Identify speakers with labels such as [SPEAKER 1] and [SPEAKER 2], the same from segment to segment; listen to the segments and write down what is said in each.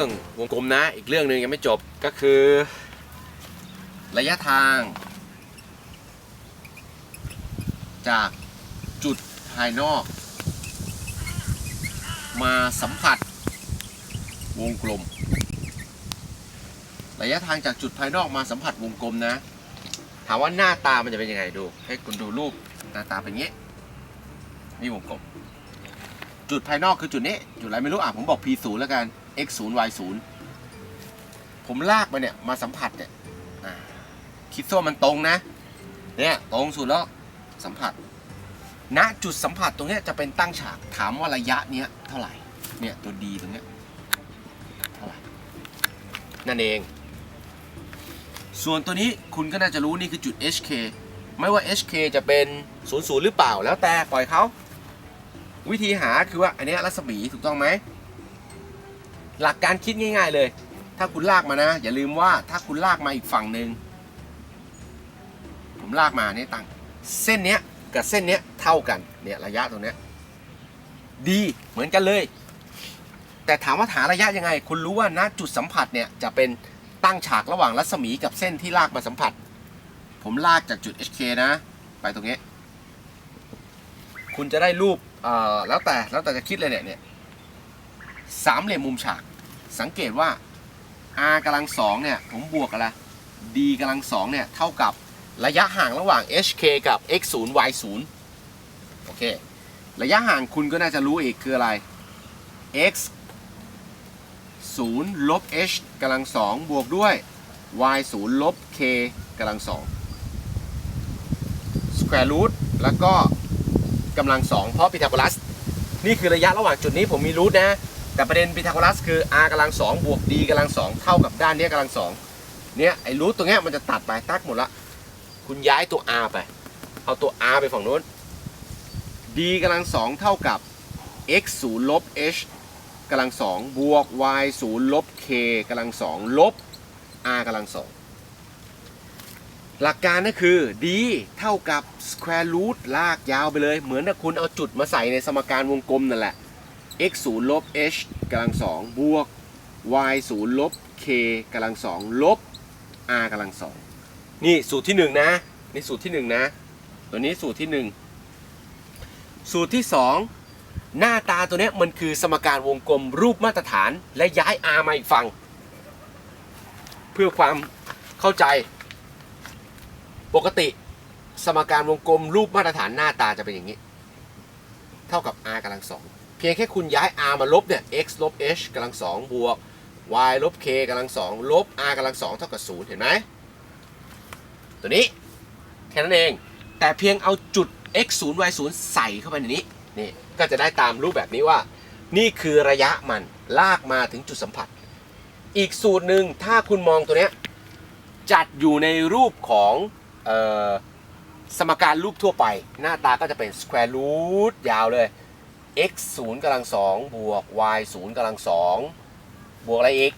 [SPEAKER 1] รื่องวงกลมนะ อีกเรื่องหนึ่งยังไม่จบก็คือ ระยะทาง จากจุดภายนอก มาสัมผัสวงกลม ระยะทางจากจุดภายนอกมาสัมผัสวงกลมนะ ถามว่าหน้าตามันจะเป็นยังไงดู ให้คุณดูรูปหน้าตาเป็นย่างนี้นี่วงกลม จุดภายนอกคือจุดนี้ จุดอะไรไม่รู้อะผมบอก p 0 แล้วกัน x 0 y 0ผมลากไปเนี่ยมาสัมผัสเนี่ยคิดว่ามันตรงนะ เนี่ยตรงสุดแล้วสัมผัสณจุดสัมผัสตรงเนี้ยจะเป็นตั้งฉากถามว่าระยะเนี้ยเท่าไหร่ เนี่ยตัว d ตรงเนี้ยเท่าไหร่ นั่นเอง ส่วนตัวนี้คุณก็น่าจะรู้นี่คือจุด HK ไม่ว่า HK จะเป็น 00 หรือเปล่าแล้วแต่ปล่อยเขา วิธีหาคือว่าอันนี้รัศมีถูกต้องไหม หลักการคิดง่าย ๆเลย ถ้าคุณลากมานะ อย่าลืมว่าถ้าคุณลากมาอีกฝั่งหนึ่งผมลากมาเนี่ยตังเส้นเนี้ยกับเส้นเนี้ยเท่ากันเนี่ยระยะตรงเนี้ยดีเหมือนกันเลย แต่ถามว่าหาระยะยังไง คุณรู้ว่าณจุดสัมผัสเนี่ยจะเป็นตั้งฉากระหว่างรัศมีกับเส้นที่ลากมาสัมผัส ผมลากจากจุด HK นะ ไปตรงนี้ คุณจะได้รูปอ่อแล้วแต่แล้วแต่จะคิดเลยเนี่ยเนี่ยสามเหลี่ยมมุมฉาก สังเกตว่า r กำลังสองเนี่ยผมบวกอะไร d กำลังสองเนี่ยเท่ากับระยะห่างระหว่าง hk กับ x 0 y 0โอเคระยะห่างคุณก็น่าจะรู้อีกคืออะไร x 0ลบ h กำลังสองบวกด้วย y 0ลบ k กำลังสอง square root แล้วก็กำลังสองเพราะพีทาโกรัส นี่คือระยะระหว่างจุดนี้ผมมีรูทนะ แต่ประเด็นพีทาโกรัสคือ r กำลังสองบวก d กำลังสองเท่ากับด้านนี้ยกำลังสองเนี่ยไอ้รูทตรงเนี้ยมันจะตัดไปตักหมดละ คุณย้ายตัว r ไป เอาตัว r ไปฝั่งนู้น d กำลังสองเท่ากับ x 0ลบ h กำลังสองบวก y 0ลบ k กำลังสองลบ r กำลังสองหลักการก็คือ d เท่ากับ square root ลากยาวไปเลย เหมือนกับคุณเอาจุดมาใส่ในสมการวงกลมนั่นแหละ x 0ลบ h กำลังสองบวก y 0ลบ k กำลังสองลบ r กำลังสองนี่สูตรที่หนึ่งนะนี่สูตรที่หนึ่งนะ ตัวนี้สูตรที่หนึ่งสูตรที่สองหน้าตาตัวนี้มันคือสมการวงกลมรูปมาตรฐานและย้าย r มาอีกฝั่งเพื่อความเข้าใจ ปกติสมการวงกลมรูปมาตรฐานหน้าตาจะเป็นอย่างนี้ เท่ากับ r กำลังสอง เพียงแค่คุณย้าย r มาลบเนี่ย x ลบ h กำลังสองบวก y ลบ k กำลังสองลบ r กำลังสองเท่ากับศูนย์เห็นไหมตัวนี้ แค่นั้นเอง แต่เพียงเอาจุด x 0 y 0ใส่เข้าไปในนี้นี่ก็จะได้ตามรูปแบบนี้ว่า นี่คือระยะมันลากมาถึงจุดสัมผัส อีกสูตรหนึ่งถ้าคุณมองตัวเนี้ยจัดอยู่ในรูปของออสมการรูปทั่วไป หน้าตาก็จะเป็น square root ยาวเลย x 0กำลัง2บวก y 0กำลัง2บวกอะไรอีก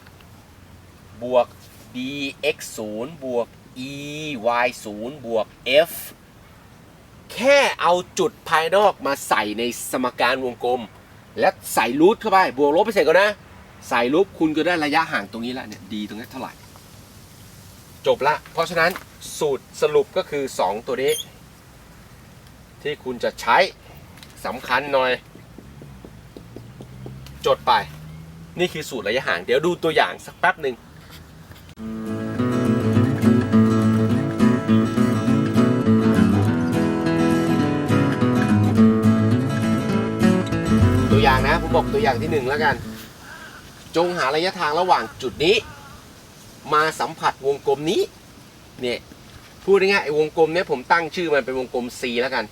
[SPEAKER 1] บวก dx 0บวก e y 0บวก f แค่เอาจุดภายนอกมาใส่ในสมการวงกลม และใส่รูทเข้าไป บวกลบไปเสร็จก่อนนะ ใส่รูปคุณก็ได้ระยะห่างตรงนี้ล้วเนี่ย d ตรงนี้เท่าไหร่ จบละ เพราะฉะนั้นสูตรสรุปก็คือ 2 ตัวนี้ ที่คุณจะใช้สำคัญหน่อย จดไป นี่คือสูตรระยะห่าง เดี๋ยวดูตัวอย่างสักแป๊บหนึ่งตัวอย่างนะผมบอกตัวอย่างที่หนึ่งแล้วกัน จงหาระยะทางระหว่างจุดนี้ มาสัมผัสวงกลมนี้เนี่ยพูดง่ายๆไอ้วงกลมเนี้ยผมตั้งชื่อมันเป็นวงกลม C แล้วกัน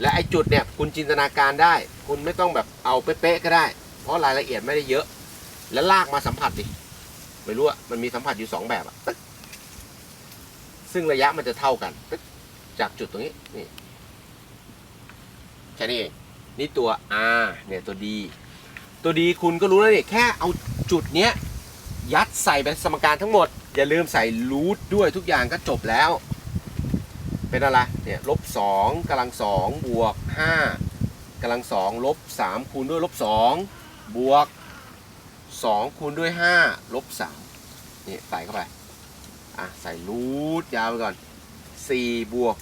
[SPEAKER 1] และไอ้จุดเนี่ยคุณจินตนาการได้ คุณไม่ต้องแบบเอาเป๊ะๆก็ได้ เพราะรายละเอียดไม่ได้เยอะ แล้วลากมาสัมผัสดิไม่รู้อะมันมีสัมผัสอยู่สองแบบอะซึ่งระยะมันจะเท่ากัน จากจุดตรงนี้นี่แค่นี้เองนี่ตัว R เนี่ยตัว D ตัว D คุณก็รู้แล้วนี่แค่เอาจุดเนี้ยยัดใส่เป็นสมการทั้งหมด อย่าลืมใส่รูทด้วยทุกอย่างก็จบแล้ว เป็นอะไรเนี่ยลบสองกำลังสองบวกห้ากำลังสองลบสามคูณด้วยลบสอง บวก 2 คูณด้วย 5 ลบ 3 นี่ใส่เข้าไป อะ ใส่รูทยาวไปก่อน 4 บวก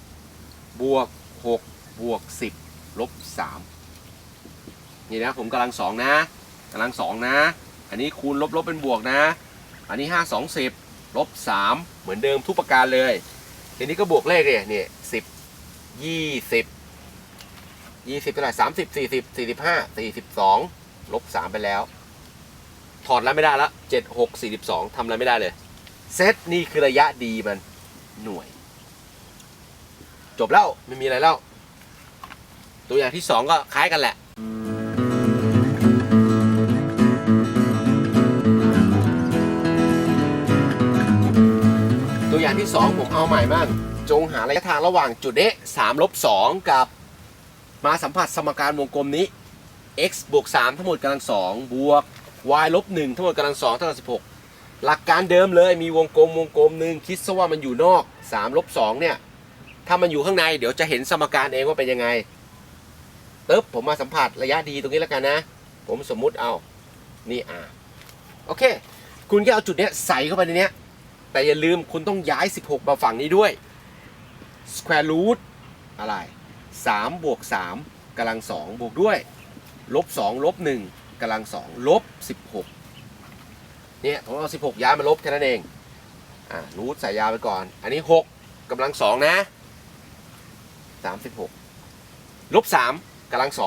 [SPEAKER 1] 25 บวก 6 บวก 10 ลบ 3 นี่นะ ผมกำลังสองนะกำลังสองนะ อันนี้คูณลบลบเป็นบวกนะ อันนี้ 5 2 10 ลบ 3 เหมือนเดิมทุกประการเลย ทีนี้ก็บวกเลขเลยเนี่ยสิบ ยี่สิบเท่าไหร่สามสิบสี่สิบสี่สิบห้าสี่สิบสองลบสามไปแล้ว ถอดแล้วไม่ได้ละเจ็ดหกสี่สิบสองทำอะไรไม่ได้เลย เซตนี่คือระยะดีมันหน่วย จบแล้วไม่มีอะไรแล้ว ตัวอย่างที่สองก็คล้ายกันแหละตัวอย่างที่ 2 ผมเอาใหม่บ้าง จงหาระยะทางระหว่างจุดเนี้3ลบ2กับ มาสัมผัสสมการวงกลมนี้ x บวก3ทั้งหมดกำลัง2บวก y ลบ1ทั้งหมดกำลัง2เท่ากับ 16 หลักการเดิมเลยมีวงกลมวงกลมหนึ่งคิดซะว่ามันอยู่นอก3ลบ2เนี่ย ถ้ามันอยู่ข้างในเดี๋ยวจะเห็นสมการเองว่าเป็นยังไงตึ๊บผมมาสัมผัสระยะดีตรงนี้แล้วกันนะ ผมสมมุติเอานี่อ่าโอเค คุณแค่เอาจุดเนี้ยใส่เข้าไปในเนี้ย แต่อย่าลืมคุณต้องย้าย 16 มาฝั่งนี้ด้วย square root อะไร 3บวก3กำลัง2บวกด้วยลบ2ลบ1กำลัง2ลบ16เนี่ยผมเอา16 ย้ายมาลบแค่นั้นเองอ่ารูทใส่ยาวไปก่อน อันนี้ 6กำลัง2นะ 36ลบ3กำลัง2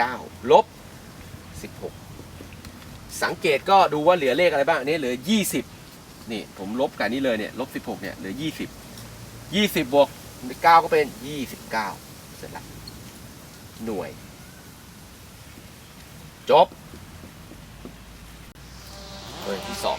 [SPEAKER 1] 9ลบ16 สังเกตก็ดูว่าเหลือเลขอะไรบ้าง อันนี้เหลือ 20 นี่ผมลบกับนี่เลยเนี่ยลบ16เนี่ยเหลือ 20 20บวก เก้าก็เป็นยี่สิบเก้าเสร็จละหน่วย จบหน่วยที่สอง